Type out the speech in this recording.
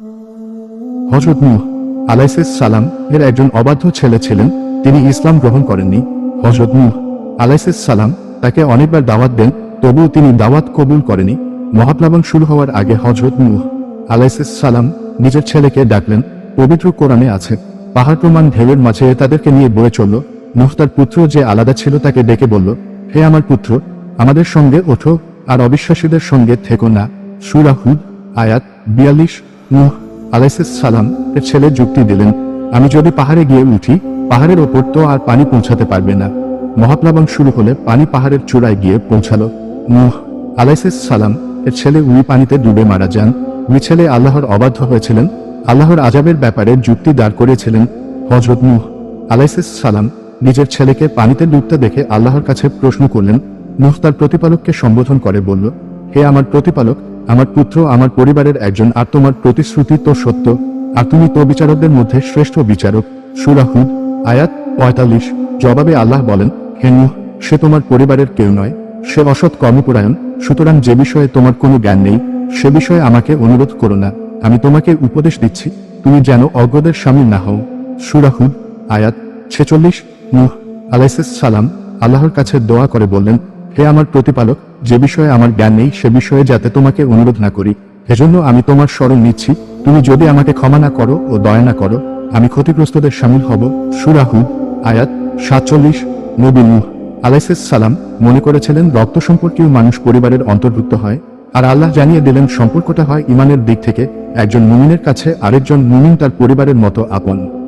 হজরত নূহ আলাইসিস সালাম এর একজন অবাধ্য ছেলে ছিলেন। তিনি ইসলাম গ্রহণ করেননি। হজরত নূহ আলাইসিস সালাম তাকে অনেকবার দাওয়াত দেন, তবুও তিনি দাওয়াত কবুল করেনি মহাপ্লাবন শুরু হওয়ার আগে হজরত নূহ আলাইসিস সালাম নিজের ছেলেকে ডাকলেন, পবিত্র কোরআনে আছে, পাহাড় প্রমাণ ঢেউয়ের মাঝে তাদেরকে নিয়ে বয়ে চলল। নূহ তার পুত্র যে আলাদা ছিল তাকে ডেকে বলল, হে আমার পুত্র, আমাদের সঙ্গে ওঠো, আর অবিশ্বাসীদের সঙ্গে থেকো না। সুরাহুদ আয়াত বিয়াল্লিশ নূহ সালাম এর ছেলে যুক্তি দিলেন, আমি যদি পাহাড়ে গিয়ে উঠি, পাহাড়ের ওপর তো আর পানি পৌঁছাতে পারবে না। মহাপ্লাবন শুরু হলে পানি পাহাড়ের চূড়ায় গিয়ে পৌঁছালো। নূহ সালাম এর ছেলে উই পানিতে ডুবে মারা যান। উই ছেলে আল্লাহর অবাধ্য হয়েছিলেন। আল্লাহর আজাবের ব্যাপারে যুক্তি দাঁড় করিয়েছিলেন হজরত নূহ। সালাম নিজের ছেলেকে পানিতে ডুবতে দেখে আল্লাহর কাছে প্রশ্ন করলেন। নূহ তার প্রতিপালককে সম্বোধন করে বলল, হে আমার প্রতিপালক আমার পুত্র, আমার পরিবারের একজন, আর তোমার প্রতিশ্রুতি তো সত্য। আর তুমি তো বিচারকদের মধ্যে শ্রেষ্ঠ বিচারক। সুরাহুদ, আয়াত পঁয়তাল্লিশ। জবাবে আল্লাহ বলেন, হে নূহ, সে তোমার পরিবারের কেউ নয়। সে অসৎ কর্মপরায়ণ। সুতরাং যে বিষয়ে তোমার কোনো জ্ঞান নেই, সে বিষয়ে আমাকে অনুরোধ করো না। আমি তোমাকে উপদেশ দিচ্ছি, তুমি যেন অজ্ঞদের সামিল না হও। সুরাহুদ, আয়াত ছেচল্লিশ। নূহ আলাইসিস সালাম। আল্লাহর কাছে দোয়া করে বললেন হে আমার প্রতিপালক, যে বিষয়ে আমার জ্ঞান নেই, সে বিষয়ে যাতে তোমাকে অনুরোধ না করি। এজন্য আমি তোমার স্মরণ নিচ্ছি। তুমি যদি আমাকে ক্ষমা না করো ও দয়া না করো, আমি ক্ষতিগ্রস্তদের সামিল হব। সুরাহুদ আয়াত সাতচল্লিশ, নবী আলাইসিস সালাম মনে করেছিলেন, রক্ত সম্পর্কীয় মানুষ পরিবারের অন্তর্ভুক্ত হয়। আর আল্লাহ জানিয়ে দিলেন, সম্পর্কটা হয় ইমানের দিক থেকে। একজন মুমিনের কাছে আরেকজন মুমিন তার পরিবারের মতো আপন।